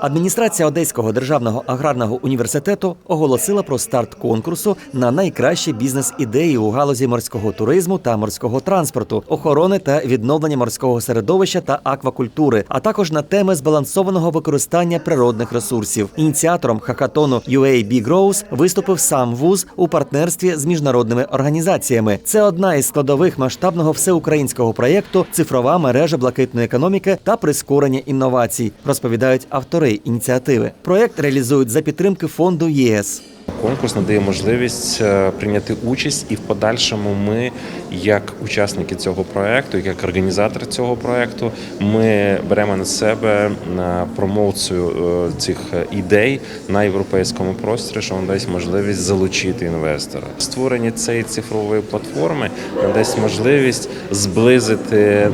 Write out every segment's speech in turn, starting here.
Адміністрація Одеського державного аграрного університету оголосила про старт конкурсу на найкращі бізнес-ідеї у галузі морського туризму та морського транспорту, охорони та відновлення морського середовища та аквакультури, а також на теми збалансованого використання природних ресурсів. Ініціатором хакатону UAB Grows виступив сам вуз у партнерстві з міжнародними організаціями. Це одна із складових масштабного всеукраїнського проєкту Цифрова мережа блакитної економіки та прискорення інновацій, розповідають автори ініціативи. Проект реалізують за підтримки фонду ЄС. Конкурс надає можливість е, прийняти участь, і в подальшому ми, як учасники цього проекту, як організатори цього проекту, ми беремо на себе на промоцію е, цих ідей на європейському просторі, що надасть можливість залучити інвестора. Створення цієї цифрової платформи надасть можливість зблизити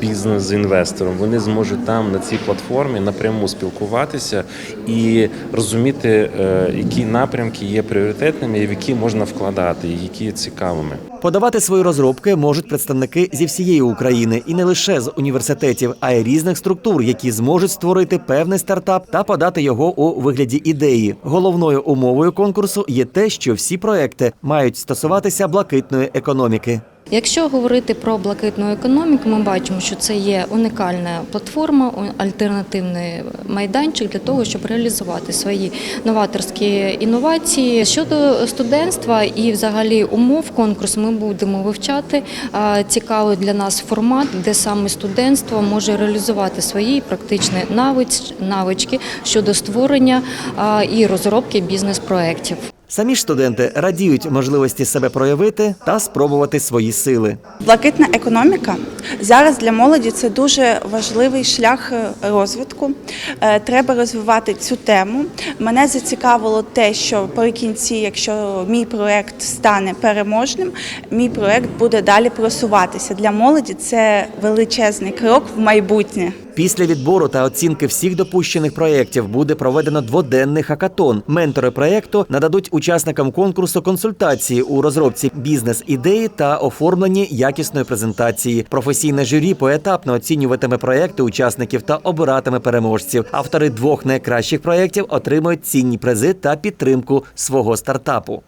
бізнес з інвестором. Вони зможуть там на цій платформі напряму спілкуватися і розуміти, е, які напрямки є пріоритетними, і в які можна вкладати, і які є цікавими. Подавати свої розробки можуть представники зі всієї України і не лише з університетів, а й різних структур, які зможуть створити певний стартап та подати його у вигляді ідеї. Головною умовою конкурсу є те, що всі проекти мають стосуватися блакитної економіки. Якщо говорити про блакитну економіку, ми бачимо, що це є унікальна платформа, альтернативний майданчик для того, щоб реалізувати свої новаторські інновації. Щодо студентства і взагалі умов конкурсу, ми будемо вивчати цікавий для нас формат, де саме студентство може реалізувати свої практичні навич- навички щодо створення і розробки бізнес-проєктів. Самі студенти радіють можливості себе проявити та спробувати свої сили. Блакитна економіка зараз для молоді це дуже важливий шлях е, розвитку. Е, Треба розвивати цю тему. Мене зацікавило те, що при кінці, якщо мій проект стане переможним, мій проект буде далі просуватися. Для молоді це величезний крок в майбутнє. Після відбору та оцінки всіх допущених проєктів буде проведено дводенний хакатон. Ментори проєкту нададуть учасникам конкурсу консультації у розробці бізнес-ідеї та оформленні якісної презентації. Професійне журі поетапно оцінюватиме проєкти учасників та обиратиме переможців. Автори двох найкращих проєктів отримують цінні призи та підтримку свого стартапу.